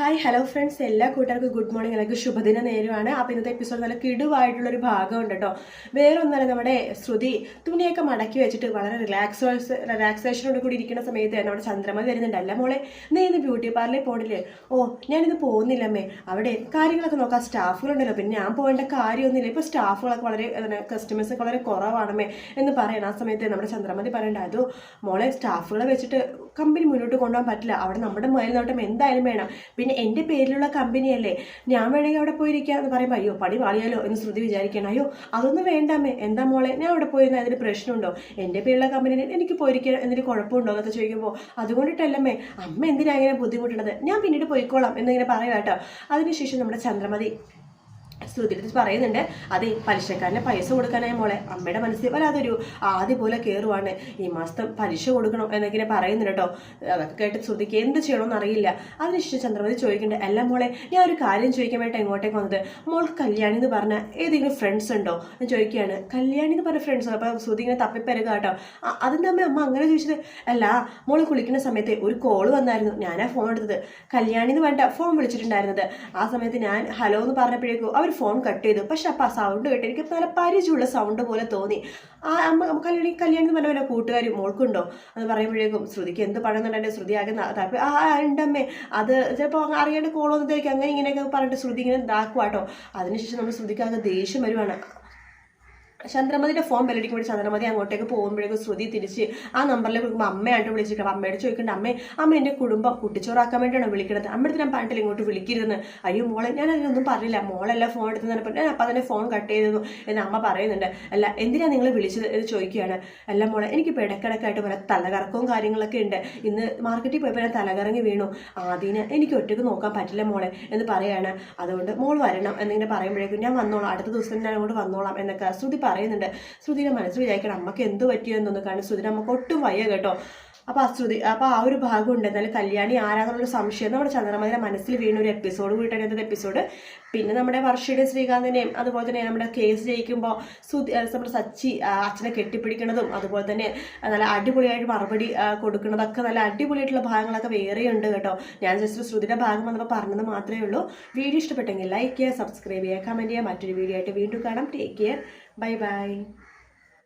Hi hello friends എല്ലാ കൂട്ടുകാർക്കും good morning അല്ലെങ്കിൽ ശുഭദിന നേരമാണ് അപ്പോൾ ഇന്നത്തെ എപ്പിസോഡ് നല്ല കിടുവായിട്ടുള്ളൊരു ഭാഗമുണ്ട് കേട്ടോ വേറെ ഒന്നല്ല നമ്മുടെ ശ്രുതി തുണിയൊക്കെ മടക്കി വെച്ചിട്ട് വളരെ റിലാക്സ് റിലാക്സേഷനോട് കൂടി ഇരിക്കുന്ന സമയത്ത് നമ്മുടെ ചന്ദ്രമതി അല്ല മോളെ? നീ ഇന്ന് ബ്യൂട്ടി പാർലറിൽ പോണില്ലേ? ഓ ഞാനിന്ന് പോകുന്നില്ലമ്മേ. അവിടെ കാര്യങ്ങളൊക്കെ നോക്കാം സ്റ്റാഫുകളുണ്ടല്ലോ. പിന്നെ ഞാൻ പോകേണ്ട കാര്യമൊന്നുമില്ല. ഇപ്പോൾ സ്റ്റാഫുകളൊക്കെ വളരെ കസ്റ്റമേഴ്സൊക്കെ വളരെ കുറവാണമേ എന്ന് പറയണം. ആ സമയത്ത് നമ്മുടെ ചന്ദ്രമതി പറയേണ്ട അതോ മോളെ സ്റ്റാഫുകളെ വെച്ചിട്ട് കമ്പനി മുന്നോട്ട് കൊണ്ടുപോകാൻ പറ്റില്ല. അവിടെ നമ്മുടെ മേൽനോട്ടം എന്തായാലും വേണം. എന്റെ പേരിലുള്ള കമ്പനിയല്ലേ ഞാൻ വേണമെങ്കിൽ അവിടെ പോയിരിക്കുക എന്ന് പറയുമ്പോൾ അയ്യോ പടി പാളിയാലോ എന്ന് ശ്രുതി വിചാരിക്കണം അയ്യോ അതൊന്നും വേണ്ടാമേ എന്താ മോളെ? ഞാൻ അവിടെ പോയിരുന്ന. അതിന് പ്രശ്നമുണ്ടോ? എന്റെ പേരിലുള്ള കമ്പനിയിൽ എനിക്ക് പോയിരിക്കാൻ എന്തിന് കുഴപ്പമുണ്ടോ? എന്നൊക്കെ ചോദിക്കുമ്പോൾ അതുകൊണ്ടിട്ടല്ലമ്മേ. അമ്മ എന്തിനാ ഇങ്ങനെ ബുദ്ധിമുട്ടുള്ളത് ഞാൻ പിന്നീട് പോയിക്കോളാം. എന്നിങ്ങനെ പറയാം കേട്ടോ. അതിനുശേഷം നമ്മുടെ ചന്ദ്രമതി ശ്രുതിടുത്ത് പറയുന്നുണ്ട് അത് പലിശക്കാരനെ പൈസ കൊടുക്കാനായി മോളെ. അമ്മയുടെ മനസ്സിൽ വരാതൊരു ആദ്യ പോലെ കയറുവാണ് ഈ മാസത്തെ പലിശ കൊടുക്കണം? എന്നൊക്കെ പറയുന്നുണ്ട് കേട്ടോ. അതൊക്കെ കേട്ട് ശ്രുതിക്ക് എന്ത് ചെയ്യണമെന്ന് അറിയില്ല. അതിനുശേഷം ചന്ദ്രമതി ചോദിക്കുന്നുണ്ട് അല്ല മോളെ ഞാൻ ഒരു കാര്യം ചോദിക്കാൻ വേണ്ടി എങ്ങോട്ടേക്ക് വന്നത്. മോൾ കല്യാണി എന്ന് പറഞ്ഞ ഏതെങ്കിലും ഫ്രണ്ട്സ് ഉണ്ടോ? എന്ന് ചോദിക്കുകയാണ്. കല്യാണി എന്ന് പറഞ്ഞ ഫ്രണ്ട്സ് അപ്പോൾ ശ്രുതി ഇങ്ങനെ തപ്പിപ്പരുക കേട്ടോ. അതിന്റെ അമ്മ അമ്മ അങ്ങനെ ചോദിച്ചത്? അല്ല മോൾ കുളിക്കുന്ന സമയത്ത് ഒരു കോൾ വന്നായിരുന്നു. ഞാനാ ഫോൺ എടുത്തത്. കല്യാണി എന്ന് പറഞ്ഞിട്ട് ഫോൺ വിളിച്ചിട്ടുണ്ടായിരുന്നത്. ആ സമയത്ത് ഞാൻ ഹലോ എന്ന് പറഞ്ഞപ്പോഴേക്കും അവർ ഫോൺ കട്ട് ചെയ്തു. പക്ഷെ അപ്പോൾ ആ സൗണ്ട് കേട്ട് എനിക്ക് നല്ല പരിചയമുള്ള സൗണ്ട് പോലെ തോന്നി. ആ അമ്മ കല്യാണി കല്യാണി പറഞ്ഞ കൂട്ടുകാർ മോൾക്കുണ്ടോ? എന്ന് പറയുമ്പോഴേക്കും ശ്രുതിക്ക് എന്ത് പറയുന്നുണ്ട് ശ്രുതി ആകെ ആ ഉണ്ടമ്മേ അത് ചിലപ്പോൾ അറിയാണ്ട് കോളൊന്നത്തേക്ക് അങ്ങനെ ഇങ്ങനെയൊക്കെ പറഞ്ഞിട്ട് ശ്രുതി ഇങ്ങനെ ഇതാക്കുവാട്ടോ. അതിനുശേഷം നമ്മൾ ശ്രുതിക്കാകെ ദേഷ്യം വരുവാണ്. ചന്ദ്രമതിയുടെ ഫോൺ ബെല്ലടിക്കും വേണ്ടി ചന്ദ്രമതി അങ്ങോട്ടേക്ക് പോകുമ്പോഴേക്കും ശ്രുതി തിരിച്ച് ആ നമ്പറിലേക്ക് വിളിക്കുമ്പോൾ അമ്മയായിട്ട് വിളിച്ചിട്ട് അമ്മയോട് ചോദിക്കേണ്ട അമ്മേ അമ്മ എന്റെ കുടുംബം കുട്ടിച്ചോറാക്കാൻ വേണ്ടിയാണ് വിളിക്കുന്നത് അമ്മയുടെ ഞാൻ പറഞ്ഞിട്ടില്ല ഇങ്ങോട്ട് വിളിക്കരുതെന്ന്? അയ്യോ മോളെ ഞാൻ അതിനൊന്നും പറഞ്ഞില്ല. മോളല്ല ഫോൺ എടുത്ത് പറഞ്ഞപ്പോൾ ഞാൻ അപ്പം തന്നെ ഫോൺ കട്ട് ചെയ്തു എന്ന് അമ്മ പറയുന്നുണ്ട്. അല്ല എന്തിനാണ് നിങ്ങൾ വിളിച്ചത്? എന്ന് ചോദിക്കുകയാണ്. അല്ല മോളെ എനിക്കിപ്പോൾ ഇടക്കിടക്കായിട്ട് പല തലകറക്കവും കാര്യങ്ങളൊക്കെ ഉണ്ട്. ഇന്ന് മാർക്കറ്റിൽ പോയപ്പോൾ ഞാൻ തലകറങ്ങി വീണു. ആദ്യം എനിക്ക് ഒറ്റയ്ക്ക് നോക്കാൻ പറ്റില്ല മോളെ എന്ന് പറയുകയാണ് അതുകൊണ്ട് മോൾ വരണം എന്നിങ്ങനെ പറയുമ്പോഴേക്കും ഞാൻ വന്നോളാം. അടുത്ത ദിവസം ഞാൻ അങ്ങോട്ട് വന്നോളാം എന്നൊക്കെ ശ്രുതി പറയുന്നുണ്ട്. ശ്രുതിയുടെ മനസ്സിൽ വിചാരിക്കണം അമ്മയ്ക്ക് എന്ത് പറ്റിയോ എന്നൊന്ന് കാരണം ശ്രുതിയുടെ അമ്മയ്ക്ക് ഒട്ടും വയ്യ കേട്ടോ. അപ്പോൾ അശ്രുതി അപ്പൊ ആ ഒരു ഭാഗം ഉണ്ട്. കല്യാണി ആരാന്നുള്ള സംശയം നമ്മുടെ ചന്ദ്രമതിയുടെ മനസ്സിൽ വീണ ഒരു എപ്പിസോഡ് കൂട്ടാൻ എപ്പിസോഡ് പിന്നെ നമ്മുടെ വർഷയുടെ ശ്രീകാന്തിനെയും അതുപോലെ തന്നെ നമ്മുടെ കേസ് ജയിക്കുമ്പോൾ സുതി നമ്മുടെ സച്ചി അച്ഛനെ കെട്ടിപ്പിടിക്കുന്നതും അതുപോലെ തന്നെ നല്ല അടിപൊളിയായിട്ട് മറുപടി കൊടുക്കുന്നതൊക്കെ നല്ല അടിപൊളിയായിട്ടുള്ള ഭാഗങ്ങളൊക്കെ വേറെയുണ്ട് കേട്ടോ. ഞാൻ ജസ്റ്റ് ശ്രുതിയുടെ ഭാഗം വന്നപ്പോൾ പറഞ്ഞത് മാത്രമേ ഉള്ളൂ. വീഡിയോ ഇഷ്ടപ്പെട്ടെങ്കിൽ ലൈക്ക് ചെയ്യുക സബ്സ്ക്രൈബ് ചെയ്യുക കമന്റ് ചെയ്യുക. മറ്റൊരു വീഡിയോ ആയിട്ട് വീണ്ടും കാണാം. Take care bye bye